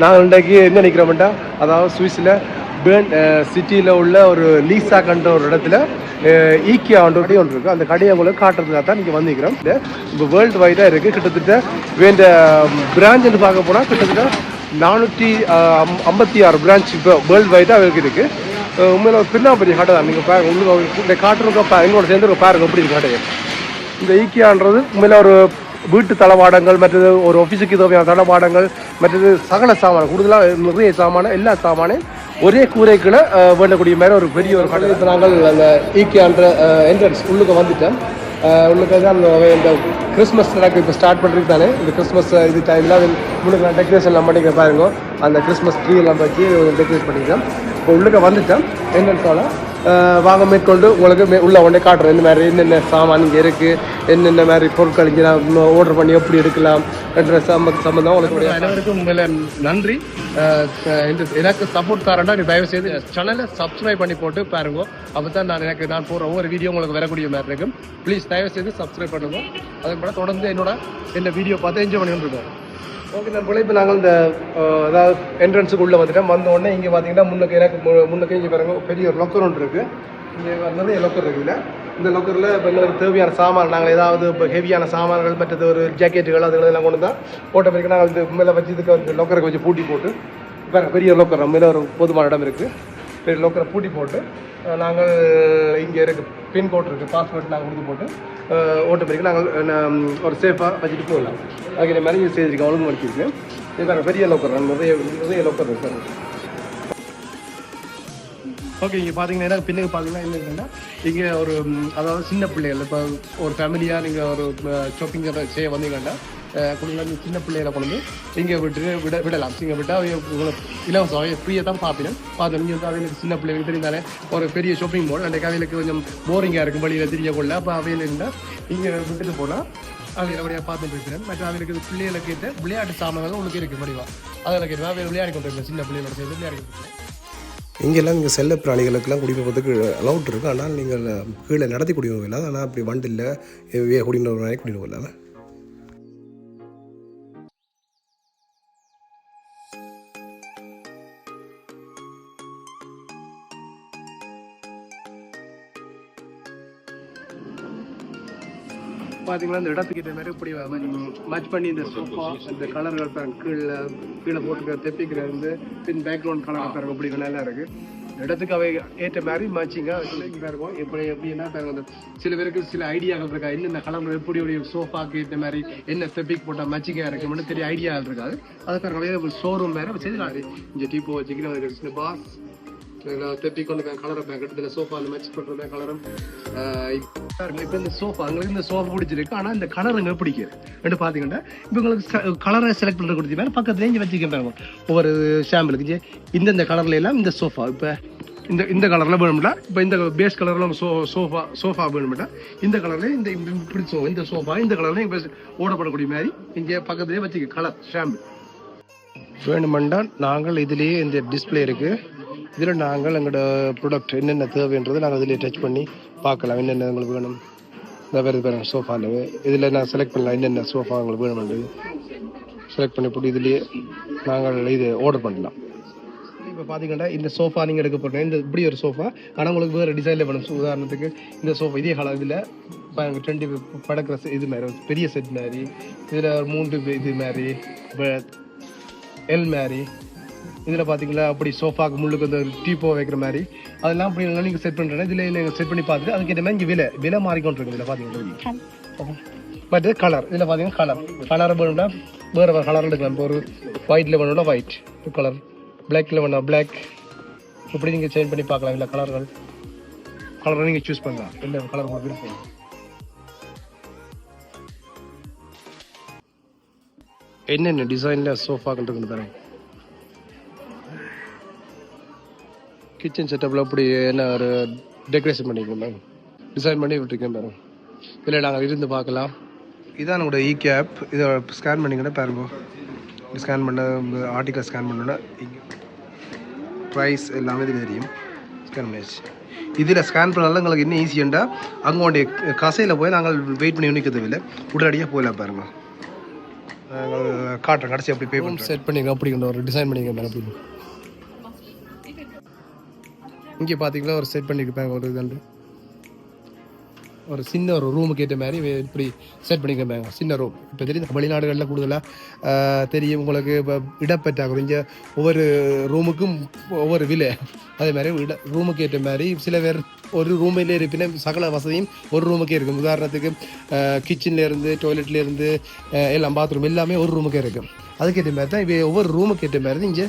நான் இன்றைக்கு என்ன நிற்கிறோம்டா அதாவது சுவிஸில் பேர்ன் சிட்டியில் உள்ள ஒரு லீசா கண்ட ஒரு இடத்துல ஈக்கியா கடை ஒன்று இருக்குது அந்த கடையை உங்களுக்கு காட்டுறதுக்காக தான் நீங்கள் வந்திருக்கிறோம். இப்போ வேர்ல்டு வைடாக இருக்குது கிட்டத்தட்ட வேண்ட பிரான்ச்னு பார்க்க போனால் கிட்டத்தட்ட நானூற்றி ஐம்பத்தி ஆறு பிரான்ச் இப்போ வேர்ல்டு வைடாக அவருக்கு இருக்குது உண்மையில் ஒரு பின்னாப்பரிய கடை தான். நீங்கள் பாருங்க உங்களுக்கு இந்த காட்டுறதுக்கு எங்களோட சேர்ந்து ஒரு பாருங்க எப்படி இருக்கு கடையை இந்த ஈக்கியான்றது உண்மையில் ஒரு வீட்டு தளவாடங்கள் மற்றது ஒரு ஆஃபீஸுக்கு தேவையான தளவாடங்கள் மற்றது சகல சாமான் கூடுதலாக நிறைய சாமான எல்லா சாமானையும் ஒரே கூரைக்குள்ள வேண்டக்கூடிய மாதிரி ஒரு பெரிய ஒரு கடை நாங்கள் அந்த ஈக்கியான்ற என்ட்ரன்ஸ் உள்ளுக்கு வந்துட்டேன் உள்ளுக்கு தான் அந்த இந்த கிறிஸ்மஸ் எனக்கு இப்போ ஸ்டார்ட் பண்ணுறது தானே. இந்த கிறிஸ்மஸ் இது டைமில் அது முன்னுக்கு நான் டெக்கரேஷன் எல்லாம் பண்ணிக்க பாருங்க. அந்த கிறிஸ்மஸ் ட்ரீ எல்லாம் வச்சு டெக்கரேட் பண்ணிக்கிறோம். இப்போ உள்ளுக்க வந்துட்டேன் என்ட்ரன்ஸால் வாங்க மேற்கொண்டு உங்களுக்கு உள்ள உடனே காட்டுறேன். இந்த மாதிரி என்னென்ன சாமான் இங்கே இருக்குது என்னென்ன மாதிரி பொருட்கள் இங்கே ஆர்டர் பண்ணி எப்படி எடுக்கலாம் என்ற சம்ம சம்மந்தம் உங்களுக்கு அனைவருக்கும் உங்களை நன்றி. இந்த எனக்கு சப்போர்ட் தரேன்டா நீ தயவு செய்து சேனலை சப்ஸ்கிரைப் பண்ணி போட்டு பாருங்க. அப்போ தான் நான் எனக்கு நான் போடுற ஒவ்வொரு வீடியோ உங்களுக்கு வரக்கூடிய மாதிரி இருக்கும். ப்ளீஸ் தயவு செய்து சப்ஸ்கிரைப் பண்ணுங்க. அதுக்கு கூட தொடர்ந்து என்னோட என்ன வீடியோ பார்த்து என்ஜாய் பண்ணிட்டு இருக்கோம் ஓகே நண்பர்களே இப்போ நாங்கள் இந்த அதாவது என்ட்ரன்ஸுக்கு உள்ளே வந்துட்டோம். வந்த உடனே இங்கே பார்த்தீங்கன்னா முன்னுக்கு எனக்கு மு- முன்னுக்கு இங்கே பாருங்க பெரிய ஒரு லொக்கர் ஒன்று இருக்குது இங்கே நிறைய லொக்கர் இருக்குல்ல இந்த லொக்கரில் இப்போ எங்களுக்கு தேவையான சாமான் நாங்கள் ஏதாவது இப்போ ஹெவியான சாமான்கள் மற்றது ஒரு ஜாக்கெட்டுகள் அதுகளெல்லாம் கொண்டு தான் போட்ட பிறகு நாங்கள் இது மேலே வச்சு இதுக்கு வந்து லொக்கருக்கு வச்சு பூட்டி போட்டு பெரிய லொக்கர் நம்ம மேலே ஒரு போதுமான இடம் இருக்குது பெரிய லோக்கரை பூட்டி போட்டு நாங்கள் இங்கே இருக்கு பின்கோட் இருக்குது பாஸ்வேர்ட் நாங்கள் கொடுத்து போட்டு அஹ், ஓட்ட பிறகு நாங்கள் ஒரு சேஃபாக வச்சுட்டு போகலாம். அதுக்கு மாதிரி இங்கே செய்திருக்கோம் ஒழுங்கு மடிச்சிருக்கேன் இது பெரிய லோக்கர் நிறைய நிறைய லோக்கர் இருக்குது ஓகே இங்கே பார்த்தீங்கன்னா என்ன பின்னுக்கு பார்த்தீங்கன்னா என்ன இருக்குன்னா இங்கே ஒரு அதாவது சின்ன பிள்ளைகள் இப்போ ஒரு ஃபேமிலியாக நீங்கள் ஒரு ஷாப்பிங் செய்ய வந்தீங்கன்னா கொஞ்சம் சின்ன பிள்ளைகளை கொண்டு இங்கே விட்டு விட விடலாம். இங்கே விட்டால் உங்களை இலவசம் ஃப்ரீயாக தான் பார்ப்பினேன் பார்த்து நீங்கள் வந்து அவைகளுக்கு சின்ன பிள்ளைகளுக்கு தெரிந்தாலே ஒரு பெரிய ஷாப்பிங் மால் அன்றைக்கு அவைகளுக்கு கொஞ்சம் போரிங்காக இருக்கும் வழியில் தெரிய கொள்ள. அப்போ அவையில் இருந்தால் இங்கே விட்டுட்டு போனால் அவையில் அப்படியே பார்த்துட்டு இருக்கிறேன். மற்ற அவைகளுக்கு பிள்ளைகளை கேட்டு விளையாட்டு சாமான்கள் உங்களுக்கு இருக்குது முடிவாக அதில் கேட்டு அவையில் விளையாடி கொண்டு சின்ன பிள்ளைகளோட சேர்ந்து விளையாடி இங்கெல்லாம் இங்கே செல்ல பிராணிகளுக்கெல்லாம் குடிப்பதற்கு அலவுட் இருக்குது ஆனால் நீங்கள் கீழே நடத்தி குடிக்க இல்லை. ஆனால் அப்படி வண்டு இல்லை குடிக்கிற இல்லாமல் பார்த்தீங்கன்னா இந்த இடத்துக்கு இந்த மாதிரி இப்படி மேட்ச் பண்ணி இந்த சோஃபா இந்த கலர்கள் பாருங்க கீழே கீழே போட்டுக்கிற தெப்பிக்கிற இருந்து பின் பேக்ரவுண்ட் கலர் பாருங்க இப்படி நல்லா இருக்கு. இந்த இடத்துக்கு அவை ஏற்ற மாதிரி மேட்சிங்காக இருக்கும் எப்படி எப்படின்னா பாருங்க அந்த சில பேருக்கு சில ஐடியாக்கள் இருக்கா என்னென்ன கலர் எப்படி உடைய சோஃபாக்கு ஏற்ற மாதிரி என்ன தெப்பிக் போட்டால் மேட்சிங்காக இருக்கும்னு தெரிய ஐடியாக்கள் இருக்காது. அதுக்காக ஷோரூம் வேறு செய்து இங்கே டீப்போ வச்சுக்கிறேன் பாஸ் தெப்பி கொண்டு கலரை பேக்கெட் இந்த சோஃபா அந்த மேட்ச் பண்ணுற கலரும் இப்போ இந்த சோஃபா உங்களுக்கு இந்த சோஃபா பிடிச்சிருக்கு. ஆனால் இந்த கலர் கலருங்க பிடிக்குது ரெண்டு பார்த்தீங்கன்னா இப்போ உங்களுக்கு கலரை செலக்ட் பண்ணுற கொடுத்து மேலே பக்கத்துலேயே இங்கே வச்சுக்க பாருங்க. ஒவ்வொரு ஷாம்பிளுக்கு ஜே இந்தந்த கலர்ல எல்லாம் இந்த சோஃபா இப்போ இந்த இந்த கலரில் வேணும்ல இப்போ இந்த பேஸ் கலரில் சோ சோஃபா சோஃபா வேணும்ல இந்த கலர்ல இந்த இப்படி சோ இந்த சோஃபா இந்த கலர்ல ஓடப்படக்கூடிய மாதிரி இங்கே பக்கத்துலேயே வச்சுக்க கலர் ஷாம்பிள் வேணுமெண்டா நாங்கள் இதுலேயே இந்த டிஸ்பிளே இருக்குது இதில் நாங்கள் எங்களோட ப்ராடக்ட் என்னென்ன தேவைன்றதை நாங்கள் இதில் டச் பண்ணி பார்க்கலாம். என்னென்ன உங்களுக்கு வேணும். இந்த வேறு பாருங்க சோஃபாவில் இதில் நான் செலக்ட் பண்ணலாம். என்னென்ன சோஃபா உங்களுக்கு வேணும்ன்றது. செலக்ட் பண்ணி போட்டு இதுலேயே நாங்கள் இது ஆர்டர் பண்ணலாம். இப்போ பார்த்தீங்கன்னா இந்த சோஃபா நீங்கள் எடுக்க போகிறீங்க இந்த இப்படி ஒரு சோஃபா ஆனால் உங்களுக்கு வேறு டிசைனில் வேணும். உதாரணத்துக்கு இந்த சோஃபா இதே கலர் இதில் பாருங்க டுவெண்ட்டி படக்கிற இது மாதிரி பெரிய செட் மாதிரி. இதில் மூன்று இது மாதிரி எல் மாதிரி. இதில் பார்த்தீங்களா அப்படி சோஃபாக்கு முள்ளுக்கு அந்த டீப்போ வைக்கிற மாதிரி. அதெல்லாம் அப்படி நீங்கள் செட் பண்ணுறேன் இதில் நீங்கள் செட் பண்ணி பார்த்துட்டு அதுக்கேற்ற மாதிரி இங்கே விலை விலை மாறிக்கொண்டுருக்கு இதில் பார்த்தீங்கன்னா பட் கலர் இதில் பார்த்தீங்கன்னா கலர் கலர் வேணும்னா வேறு வேறு கலர் எடுக்கலாம். இப்போ ஒரு ஒயிட்டில் வேணும்னா ஒயிட் கலர் பிளாக்ல வேணும் பிளாக் இப்படி நீங்கள் சேஞ்ச் பண்ணி பார்க்கலாம் இல்லை கலர்கள் கலரை நீங்கள் சூஸ் பண்ணலாம் இல்லை கலர் உங்களுக்கு விருப்பம் என்னென்ன டிசைனில் சோஃபாக்கள் இருக்குன்னு தரேன் கிச்சன் செட்டப்பில் அப்படி என்ன ஒரு டெக்கரேஷன் பண்ணியிருக்கேன் மேம். டிசைன் பண்ணி விட்டுருக்கேன் பாருங்க இதில் நாங்கள் இருந்து பார்க்கலாம். இதான் நம்மளோட இ கேப் இதை ஸ்கேன் பண்ணிங்கன்னா பாருங்க ஸ்கேன் பண்ண ஆர்டிக்கல் ஸ்கேன் பண்ணோன்னா ப்ரைஸ் எல்லாமே இதில் தெரியும். ஸ்கேன் பண்ணியாச்சு. இதில் ஸ்கேன் பண்ணாலும் எங்களுக்கு என்ன ஈஸியண்டா அங்கே கசையில் போய் நாங்கள் வெயிட் பண்ணி நிற்க தேவையில்லை உடனடியாக போயிடலாம் பாருங்க. காட்டுறோம் கடைசி அப்படி பே பண்ணுறோம் செட் பண்ணிங்க அப்படிங்கிற ஒரு டிசைன் பண்ணிங்க அப்படின்னு இங்கே பார்த்தீங்களா ஒரு செட் பண்ணியிருப்பேன் ஒரு இது ஒரு சின்ன ஒரு ரூமுக்கு ஏற்ற மாதிரி இப்படி செட் பண்ணிக்கிறப்பாங்க சின்ன ரூம் இப்போ தெரியும் வெளிநாடுகளில் கூடுதலாக தெரியும் உங்களுக்கு இப்போ இடப்பெற்றாகும் இங்கே ஒவ்வொரு ரூமுக்கும் ஒவ்வொரு விலை. அதே மாதிரி இட ரூமுக்கு ஏற்ற மாதிரி சில பேர் ஒரு ரூமில் இருப்பினும் சகல வசதியும் ஒரு ரூமுக்கே இருக்கும். உதாரணத்துக்கு கிச்சன்லேருந்து டாய்லெட்லேருந்து எல்லாம் பாத்ரூம் எல்லாமே ஒரு ரூமுக்கே இருக்கும். அதுக்கேற்ற மாதிரி தான் இப்போ ஒவ்வொரு ரூமுக்கு ஏற்ற மாதிரி தான் இங்கே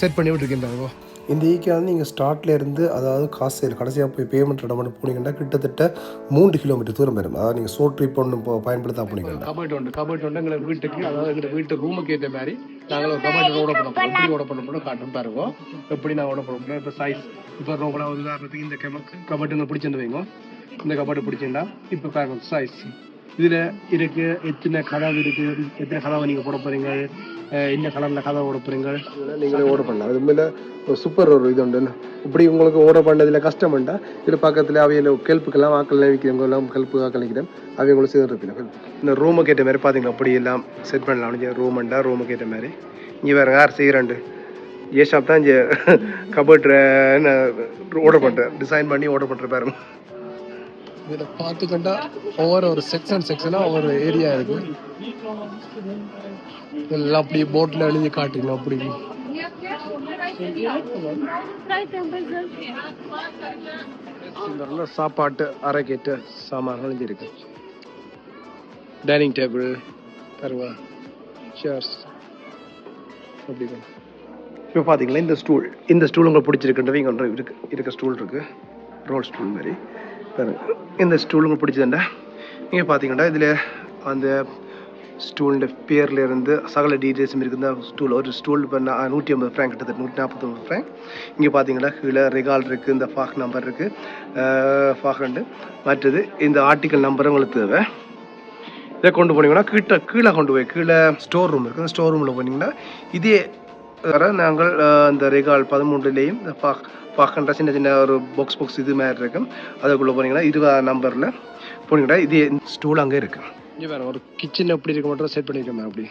செட் பண்ணி விட்டுருக்கின்றாங்க. இந்த ஈக்கா வந்து நீங்கள் ஸ்டார்ட்ல இருந்து அதாவது காசு கடைசியாக போய் பேமெண்ட் இடம் போனீங்கன்னா கிட்டத்தட்ட மூன்று கிலோமீட்டர் தூரம் வரும். அதாவது நீங்கள் சோட் ட்ரிப் ஒன்று இப்போ பயன்படுத்தா போனீங்கன்னா. கபட் உண்டு கபட் உண்டு. எங்களை வீட்டுக்கு அதாவது எங்கள் வீட்டு ரூமுக்கு ஏற்ற மாதிரி நாங்கள் ஒரு கபட் ஓட பண்ண போகிறோம் எப்படி ஓட பண்ண போகிறோம் காட்டும் பாருங்க. எப்படி நான் ஓட பண்ண போகிறோம் இப்போ சைஸ் இப்போ ரொம்ப உதாரணத்துக்கு இந்த கெமக்கு கபட்டுங்க பிடிச்சிருந்து வைங்க. இந்த கபட்டு பிடிச்சிருந்தா இப்போ பாருங்க சைஸ் இதில் இருக்கு எத்தனை கதவு இருக்கு எத்தனை கதவை நீங்கள் போட போறீங்க? இந்த என்ன கலரில் கதை ஓட போகிறீங்க நீங்களே ஓட பண்ணலாம். அது மேலே சூப்பர் ஒரு இது உண்டு. இப்படி உங்களுக்கு ஓட பண்ணதில் கஷ்டம் உண்டா? இது பக்கத்தில் அவையில் கெல்ப்புக்கெல்லாம் வாக்கள் நினைக்கிறவங்க எல்லாம் கெல்ப்பு வாக்கல் நினைக்கிறேன். உங்களுக்கு சேர்ந்து இருப்பீங்க இந்த ரூமுக்கு ஏற்ற மாதிரி பார்த்தீங்க அப்படி எல்லாம் செட் பண்ணலாம். இங்கே ரூம்ண்டா ரூமுக்கு ஏற்ற மாதிரி. இங்கே வேறு யார் செய்கிறாண்டு ஏ ஷாப் தான் இங்கே கபட் ஆர்டர் பண்ணுறேன் டிசைன் பண்ணி ஆர்டர் பண்ணுற பாருங்க. இதில் பார்த்துக்கிட்டா ஒவ்வொரு ஒரு செக்ஷன் செக்ஷனாக ஒவ்வொரு ஏரியா இருக்கு. எல்லாம் அப்படி போட்டில் எழுதி காட்டுங்க அப்படி. இந்த சாப்பாட்டு அரைக்கேற்ற சாமான்கள் எழுதியிருக்கு டைனிங் டேபிள் தருவா சேர்ஸ் அப்படி இப்போ பார்த்தீங்களா இந்த ஸ்டூல் இந்த ஸ்டூல் உங்களுக்கு பிடிச்சிருக்குன்றது இங்கே ஒன்று இருக்கு இருக்க ஸ்டூல் இருக்குது ரோல் ஸ்டூல் மாதிரி. இந்த ஸ்டூல் உங்களுக்கு பிடிச்சதுண்டா? நீங்கள் பார்த்தீங்கன்னா இதில் அந்த ஸ்டூலிൻ്റെ பேர்லேருந்து சகல டீட்டெயில்ஸும் இருக்குது? இந்த ஸ்டூல் ஒரு ஸ்டூல் இப்போ நூற்றி ஐம்பது ஃப்ரேங்க் கிட்டத்தட்ட நூற்றி நாற்பத்தொம்பது ஃப்ரேங்க் இங்கே பார்த்தீங்கன்னா கீழே ரெகால் இருக்குது இந்த ஃபாக் நம்பர் இருக்குது ஃபாக் ரெண்டு. மற்றது இந்த ஆர்டிக்கல் நம்பரும் உங்களுக்கு தேவை. இதை கொண்டு போனீங்கன்னா கீழே கீழே கொண்டு போய் கீழே ஸ்டோர் ரூம் இருக்குது அந்த ஸ்டோர் ரூமில் போனீங்கன்னா இதே வர நாங்கள் இந்த ரெகால் பதிமூன்றுலேயும் இந்த சின்ன சின்ன ஒரு பாக்ஸ் பாக்ஸ் இது மாதிரி இருக்கும். அதுக்குள்ளே போனீங்கன்னா இருபது நம்பரில் போனீங்கன்னா இது ஸ்டூல் அங்கே இருக்கு. இங்கே வேறு ஒரு கிச்சன் எப்படி இருக்க மட்டும் செட் பண்ணியிருக்கேன் அப்படி.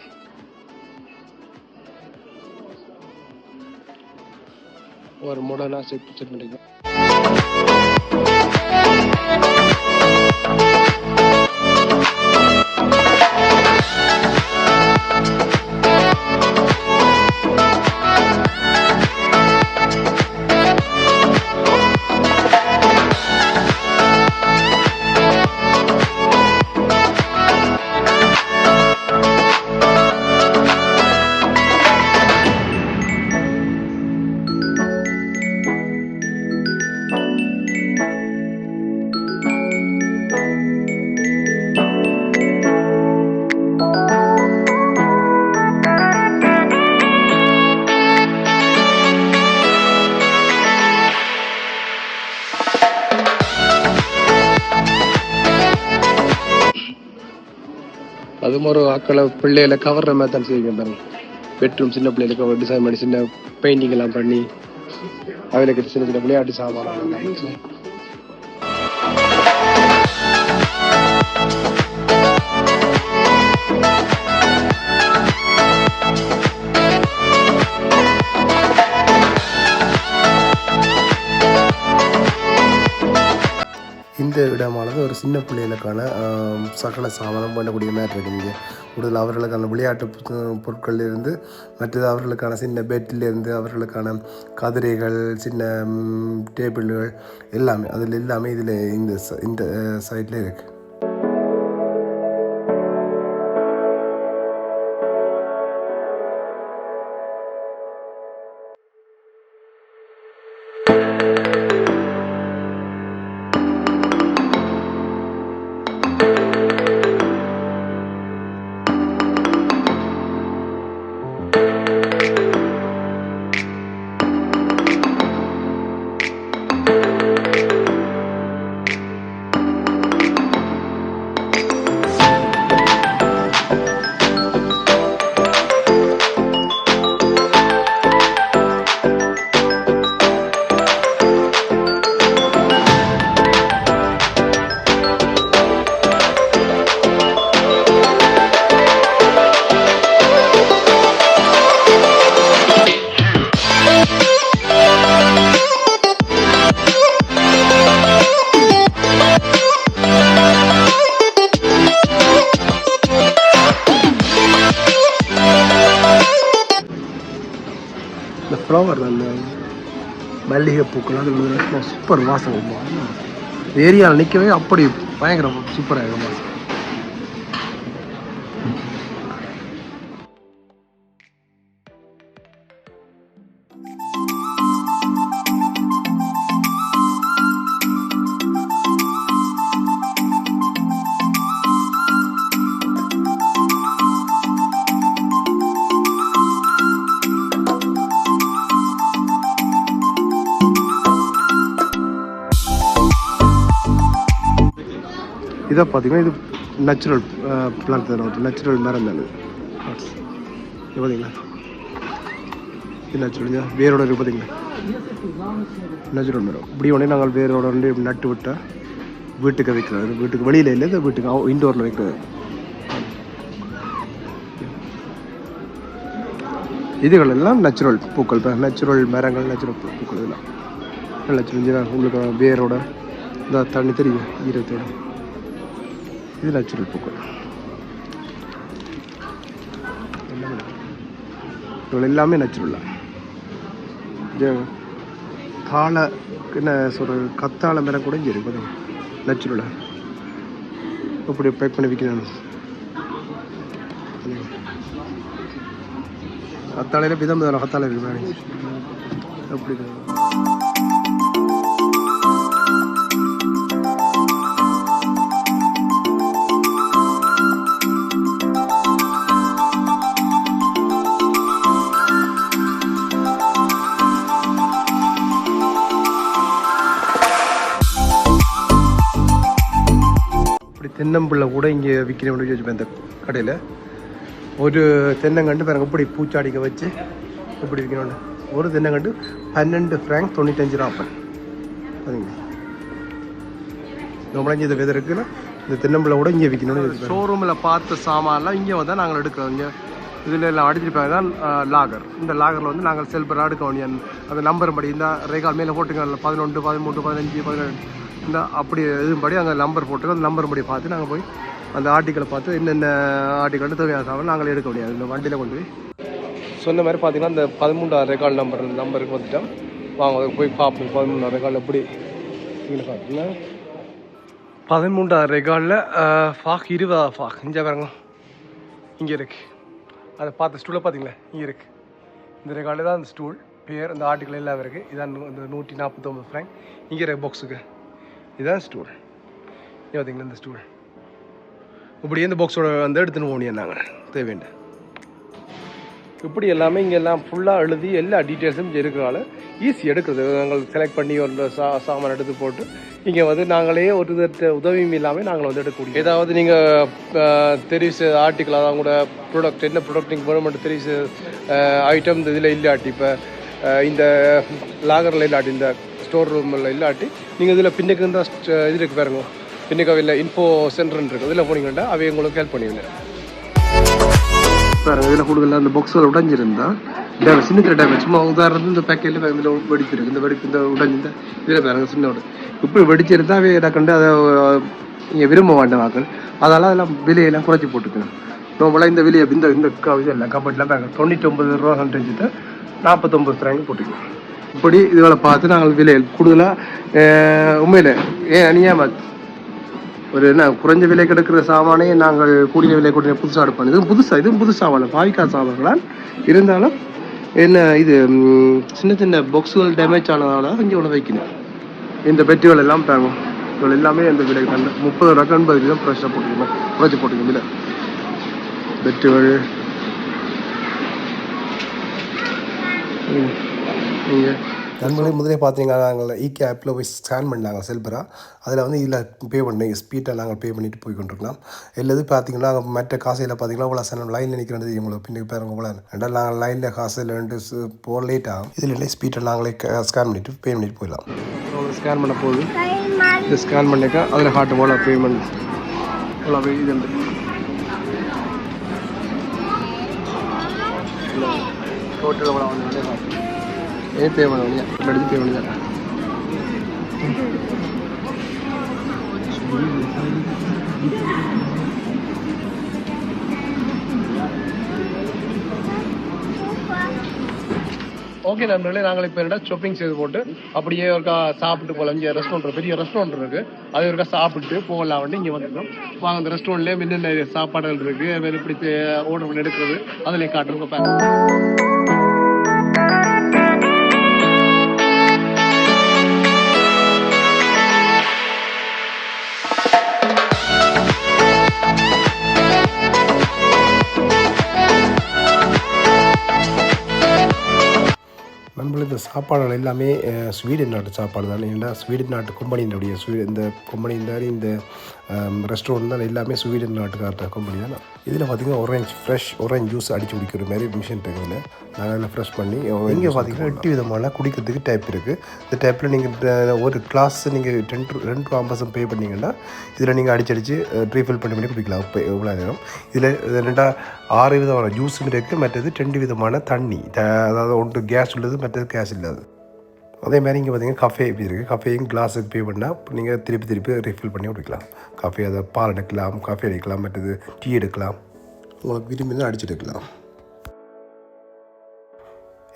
ஒரு மாடலாக செட் செட் பண்ணியிருக்கேன் மக்களை பிள்ளைகளை கவர்ற மாதிரி தான் செய்வீங்க பாருங்க. பெட்ரூம் சின்ன பிள்ளைகளுக்கு டிசைன் பண்ணி சின்ன பெயிண்டிங் எல்லாம் பண்ணி அவளுக்கு சின்ன சின்ன விளையாட்டு சாமான் இந்த இடமானது ஒரு சின்ன பிள்ளைகளுக்கான சகல சாதனம் பண்ணக்கூடிய மாதிரி இருக்கு. இங்கே கூடுதல் அவர்களுக்கான விளையாட்டு பொருட்கள்லேருந்து மற்றது அவர்களுக்கான சின்ன பெட்டிலேருந்து அவர்களுக்கான கதிரைகள் சின்ன டேபிள்கள் எல்லாமே அதில் எல்லாமே இதில் இந்த ச- இந்த சைடில் இருக்குது இந்த ஃப்ளவர் அந்த மல்லிகை பூக்கள் அது வந்து சூப்பர் வாசம். ஏரியாவில் நிற்கவே அப்படி பயங்கர சூப்பராக இருக்கும் இதை பார்த்தீங்கன்னா இது நேச்சுரல் பிளான்ட் தானே. நேச்சுரல் மரம் தானே இது. பார்த்தீங்களா? இது நேச்சுரலுங்க வேரோட இருக்கு பார்த்தீங்களா? நேச்சுரல் மரம். இப்படி உடனே நாங்கள் வேரோட வந்து நட்டு விட்டால் வீட்டுக்கு வைக்கிறது. வீட்டுக்கு வெளியில் இல்லை வீட்டுக்கு இன்டோரில் வைக்கிறது. இதுகள் எல்லாம் நேச்சுரல் பூக்கள் நேச்சுரல் மரங்கள் நேச்சுரல் பூக்கள் இதெல்லாம். நேச்சுரல் உங்களுக்கு வேரோட இந்த தண்ணி தெரியும் ஈரத்தோட. இது நேச்சுரல் பூக்கள். எல்லாமே இவள் எல்லாமே நேச்சுரலாக இது தாழை என்ன சொல்கிறது கத்தாழை மரம் கூட இங்கே இருக்குது. நேச்சுரலாக அப்படி பேக் பண்ணி விற்கிறேன். கத்தாழையில் விதம் விதம் கத்தாழை இருக்கு அப்படி தென்னம்பிள்ளை கூட இங்கே விற்கிறேன் வச்சுப்பேன் இந்த கடையில். ஒரு தென்னங்கண்டு பாருங்க இப்படி பூச்சாடிக்க வச்சு இப்படி விற்கணும்னு ஒரு தென்னங்கண்டு பன்னெண்டு ஃப்ராங்க் தொண்ணூத்தஞ்சு ரூபா அப்பன் சரிங்களா நம்மள இந்த வெதர் இருக்குன்னா இந்த தென்னம்பிள்ளை கூட இங்கே விற்கணும்னு ஷோரூமில் பார்த்த சாமான்லாம் இங்கே வந்தால் நாங்கள் எடுக்கிறோம். இங்கே இதில் எல்லாம் அடிச்சிருப்பாங்க. தான் லாகர். இந்த லாகரில் வந்து நாங்கள் செல்பர் எடுக்க வேண்டிய அந்த நம்பர் படி இந்த ரேகால் மேலே போட்டுங்க பதினொன்று பதிமூன்று பதினஞ்சு பதினெட்டு இந்த அப்படி இதுபடி அங்கே நம்பர் போட்டு அந்த நம்பர் படி பார்த்து நாங்கள் போய் அந்த ஆர்டிக்கலை பார்த்து என்னென்ன ஆர்டிக்கல் தேவையான சாமான் நாங்கள் எடுக்க முடியாது இந்த வண்டியில் கொண்டு போய். சொன்ன மாதிரி பார்த்தீங்கன்னா அந்த பதிமூன்றாவது ரெக்கார்டு நம்பர் நம்பருக்கு வந்துட்டோம். வாங்க போய் பார்ப்போம். பதிமூன்றாவது ரெக்கார்டில் எப்படி பார்த்தீங்கன்னா பதிமூன்றாவது ரெக்கார்டில் ஃபாக் இருபதாவது ஃபாக்? இங்கே பாருங்க. இங்கே இருக்கு. அதை பார்த்த ஸ்டூலை பார்த்தீங்களா? இங்கே இருக்கு. இந்த ரெக்கார்டில் தான் அந்த ஸ்டூல் பேர் அந்த ஆர்டிக்கல் எல்லாம் இருக்குது இதான் நூ- இந்த நூற்றி நாற்பத்தொம்பது ஃப்ரேங்க் இங்கே இருக்க பாக்ஸுக்கு இதான் ஸ்டூல் இங்கே பார்த்தீங்களா இந்த ஸ்டூல் இப்படி இந்த பாக்ஸோட வந்து எடுத்துன்னு போனியா நாங்கள் தேவையான இப்படி எல்லாமே இங்கே எல்லாம் ஃபுல்லாக எழுதி எல்லா டீட்டெயில்ஸும் இருக்கிறனால ஈஸி எடுக்கிறது. நாங்கள் செலக்ட் பண்ணி ஒரு சா சாமான் எடுத்து போட்டு இங்கே வந்து நாங்களே ஒரு உதவியும் இல்லாமல் நாங்கள் வந்து எடுக்கக்கூடிய ஏதாவது நீங்கள் தெரிவு செய்த ஆர்டிக்கல் அதான் கூட ப்ராடக்ட் என்ன ப்ராடக்ட் நீங்கள் கவர்மெண்ட் தெரிவு செய்த ஐட்டம் இந்த இதில் இல்லாட்டி இப்போ இந்த லாகரில் இல்லாட்டி இந்த ஸ்டோர் ரூமில் இல்லாட்டி நீங்கள் இதில் பின்னுக்கு இருந்தால் இது இருக்கு பாருங்க. பின்னுக்கு இல்லை இன்ஃபோ சென்டர்ன்னு இருக்குது இதில் போனீங்கன்னா அவை உங்களுக்கு ஹெல்ப் பண்ணுவீங்க பாருங்க இதில் கொடுக்கல அந்த பாக்ஸில் உடஞ்சிருந்தா டேமேஜ் சின்ன சின்ன டேமேஜ் சும்மா உதாரணத்துக்கு இந்த பேக்கெட்டில் இதில் வெடிச்சிருக்கு. இந்த வெடிப்பு இந்த உடஞ்சிருந்த இதில் பாருங்க சின்ன உடை இப்படி வெடிச்சிருந்தா அவை இதை கண்டு அதை இங்கே விரும்ப மாட்டேன் வாக்கள் அதனால் அதெல்லாம் விலையெல்லாம் குறைச்சி போட்டுக்கணும். நம்மளாம் இந்த விலையை இந்த இந்த இல்லை இதெல்லாம் கபட்லாம் தொண்ணூற்றி ஒம்பது ரூபா சென்டேஜிட்டு நாற்பத்தொம்பது ரூபாய்க்கு போட்டுக்கணும். இப்படி இதுகளை பார்த்து நாங்கள் விலை கூடுதலாக உண்மையில் ஏன் அநியாயமா ஒரு என்ன குறைஞ்ச விலை கிடைக்கிற சாமானே நாங்கள் கூடிய விலை கூடிய புதுசாக எடுப்போம். இதுவும் புதுசாக இதுவும் புது சாமான் பாவிக்கா சாமான்களால் இருந்தாலும் என்ன இது சின்ன சின்ன பாக்ஸுகள் டேமேஜ் ஆனதால இங்கே ஒன்று வைக்கணும். இந்த பெட்டிகள் எல்லாம் தாங்கும். இவள் எல்லாமே இந்த விலை கண்டு முப்பது ரூபா எண்பது கிலோ ஃப்ரெஷ்ஷாக போட்டுக்கணும். குறைச்சி போட்டுக்கணும் விலை. பெட்டுகள். நீங்கள் நண்பர்களே முதலே பார்த்தீங்கன்னா நாங்கள் ஈகே ஆப்பில் போய் ஸ்கேன் பண்ணாங்க செல்பரா அதில் வந்து இதில் பே பண்ணி. ஸ்பீட்டை நாங்கள் பே பண்ணிட்டு போய் கொண்டிருக்கலாம் எல்லாது பார்த்தீங்கன்னா மற்ற காசையில் பார்த்தீங்கன்னா இவ்வளோ சனம் லைனில் நிற்கிறது உங்களுக்கு பின்னுக்கு பேருங்க இவ்வளோ ரெண்டாவது நாங்கள் லைனில் காசு ரெண்டு போக லேட் ஆகும் இதில் இல்லை ஸ்பீட்டை நாங்களே ஸ்கேன் பண்ணிட்டு பே பண்ணிட்டு போயிடலாம். ஸ்கேன் பண்ண போகுது. இது ஸ்கேன் பண்ணிக்கா அதில் ஹார்ட் போல பேமெண்ட் இவ்வளோ இது. டோட்டல் வந்து ஏ பே பண்ண முடியும் எடுத்து பே பண்ணி தரேன் ஓகே நண்பர்களே நாங்கள் இப்போ என்னடா ஷாப்பிங் செய்து போட்டு அப்படியே ஒருக்கா சாப்பிட்டு போகலாம் இங்கே ரெஸ்டாரண்ட் பெரிய ரெஸ்டாரண்ட் இருக்கு. அது ஒருக்கா சாப்பிட்டு போகலாம் வந்து இங்கே வந்துருக்கோம். வாங்க அந்த ரெஸ்டாரண்ட்லேயே என்னென்ன சாப்பாடுகள் இருக்கு எப்படி ஆர்டர் பண்ணி எடுக்கிறது அதில் காட்டுறோம். சாப்பாடுகள் எல்லாமே ஸ்வீடன் நாட்டு சாப்பாடு தான் ஏன்னா ஸ்வீடன் நாட்டு கம்பெனியினுடைய ஸ்வீ இந்த கம்பெனி இந்த இந்த ரெஸ்டாரண்ட் தான் எல்லாமே ஸ்வீடன் நாட்டுக்கார கம்பெனி தான் இதில் பார்த்தீங்கன்னா ஒரேஞ்ச் ஃப்ரெஷ் ஒரேஞ்ச் ஜூஸ் அடித்து குடிக்கிற மாதிரி மிஷின் இருக்குதுல நாங்கள் அதில் ஃப்ரெஷ் பண்ணி இங்கே பார்த்தீங்கன்னா எட்டு விதமான குடிக்கிறதுக்கு டைப் இருக்குது இந்த டைப்பில் நீங்கள் ஒரு கிளாஸ் நீங்கள் டென் ரெண்டு ரூபா ஐம்பது பே பண்ணீங்கன்னா இதில் நீங்கள் அடிச்சு அடிச்சு ரீஃபில் பண்ணி பண்ணி குடிக்கலாம். இப்போ எவ்வளோ நேரம்? இதில் ரெண்டா ஆறு விதமான ஜூஸும் இருக்குது மற்றது ரெண்டு விதமான தண்ணி. அதாவது ஒன்று கேஸ் உள்ளது மற்றது கேஸ் இல்லாது அதே மாதிரி இங்கே பார்த்தீங்கன்னா கஃபே இப்படி இருக்குது கஃபேயும் கிளாஸுக்கு பே பண்ணால் நீங்கள் திருப்பி திருப்பி ரீஃபில் பண்ணி குடிக்கலாம். கஃபே அதை பால் எடுக்கலாம் காஃபி எடுக்கலாம் மற்றது டீ எடுக்கலாம். உங்களுக்கு விரும்பி அடிச்சு எடுக்கலாம்.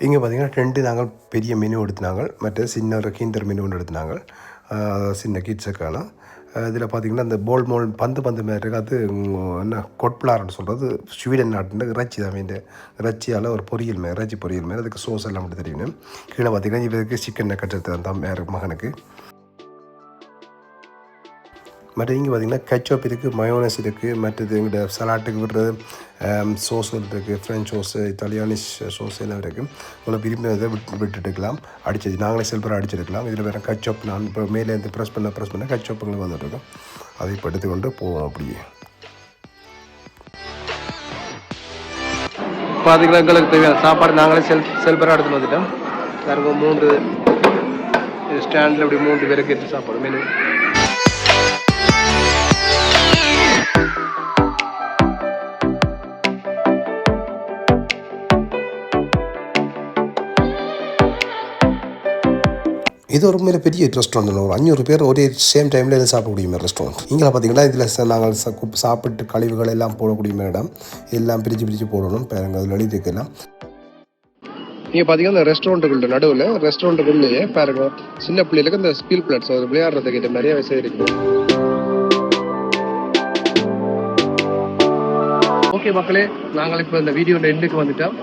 இங்கே பார்த்தீங்கன்னா ரெண்டு நாங்கள் பெரிய மெனு எடுத்தினாங்க மற்ற சின்ன ஒரு கீந்தர் மெனு ஒன்று எடுத்தினாங்க சின்ன கிட்ஸுக்கான இதில் பார்த்தீங்கன்னா அந்த போல் மோல் பந்து பந்து மாதிரி இருக்குது அது என்ன கொட்பிளார்னு சொல்கிறது ஸ்வீடன் நாட்டு இறைச்சி தான் மீன் இறைச்சியால் ஒரு பொரியல் மாதிரி இறைச்சி பொரியல் மாதிரி அதுக்கு சோஸ் எல்லாம் மட்டும் தெரியும் கீழே பார்த்தீங்கன்னா இவருக்கு சிக்கன் கட்டுறது தான் மேரு மகனுக்கு. மற்ற இங்கே பார்த்தீங்கன்னா கச்சப் இருக்குது மயோனஸ் இருக்குது மற்றது எங்கள்கிட்ட சலாட்டுக்கு விடுறது சோஸ் இருக்குது ஃப்ரெஞ்ச் சோஸ் இத்தாலியானிஸ் சோஸ் எல்லாம் இருக்குது உங்களை விரும்பினதை விட்டு விட்டுட்டுக்கலாம். அடிச்சது நாங்களே செல்பராக அடிச்சிருக்கலாம் இதில் வேறு கச்சப் நான் இப்போ மேலே இருந்து ப்ரெஸ் பண்ண ப்ரெஸ் பண்ண கச்சப்புங்களுக்கு வந்துட்டுருக்கோம் அதை இப்போ எடுத்துக்கொண்டு போவோம் அப்படியே. பார்த்தீங்கன்னா எங்களுக்கு தேவையான சாப்பாடு நாங்களே செல் செல்பராக எடுத்துகிட்டு வந்துட்டோம். யாருக்கும் மூன்று ஸ்டாண்டில் அப்படி மூன்று பேருக்கு எடுத்து சாப்பாடு மெனு இது ஒரு மேலே பெரிய ரெஸ்டாரண்ட் ஒரு அஞ்சூறு பேர் ஒரே சேம் டைமில் இருந்து சாப்பிடக்கூடிய மாதிரி ரெஸ்டாரண்ட் இங்கே பார்த்தீங்கன்னா இதில் நாங்கள் சாப்பிட்டு கழிவுகள் எல்லாம் போடக்கூடிய மாதிரி இடம். எல்லாம் பிரித்து பிரித்து போடணும். பாருங்க அதில் எழுதியிருக்கலாம் நீங்கள் பார்த்தீங்கன்னா இந்த ரெஸ்டாரண்ட்டுக்குள்ள நடுவில் ரெஸ்டாரண்ட்டுக்குள்ளேயே பாருங்க சின்ன பிள்ளைகளுக்கு இந்த ஸ்பீல் பிளாட்ஸ் ஒரு விளையாடுறதுக்கு நிறைய விஷயம் இருக்குது ஓகே மக்களே நாங்கள் இப்போ இந்த வீடியோ எண்டுக்கு வந்துட்டோம்.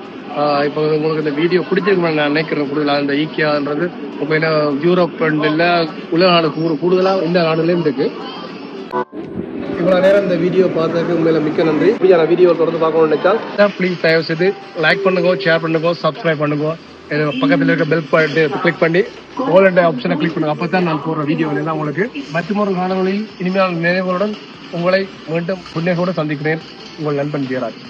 இப்போ உங்களுக்கு இந்த வீடியோ பிடிச்சிருக்குன்னு நான் நினைக்கிறேன். கூடுதலாக இந்த ஈக்கியான்றது உண்மையில யூரோப் இல்லை உலக நாடு கூறு கூடுதலாக இந்த நாடுலேயும் இருக்கு. இவ்வளோ நேரம் இந்த வீடியோ பார்த்ததுக்கு உண்மையில மிக்க நன்றி. இப்படியான வீடியோ தொடர்ந்து பார்க்கணும்னு நினைச்சா ப்ளீஸ் தயவு செய்து லைக் பண்ணுங்க ஷேர் பண்ணுங்க சப்ஸ்கிரைப் பண்ணுங்க. பக்கத்தில் இருக்க பெல் பண்ணிட்டு கிளிக் பண்ணி ஓல் அண்ட் ஆப்ஷனை கிளிக் பண்ணுங்க. அப்போ தான் நான் போடுற வீடியோ தான் உங்களுக்கு மற்றொரு காலங்களில் இனிமையான நினைவுகளுடன் உங்களை மீண்டும் புண்ணியத்தோடு சந்திக்கிறேன். உங்கள் நண்பன் ஜெயராஜ்.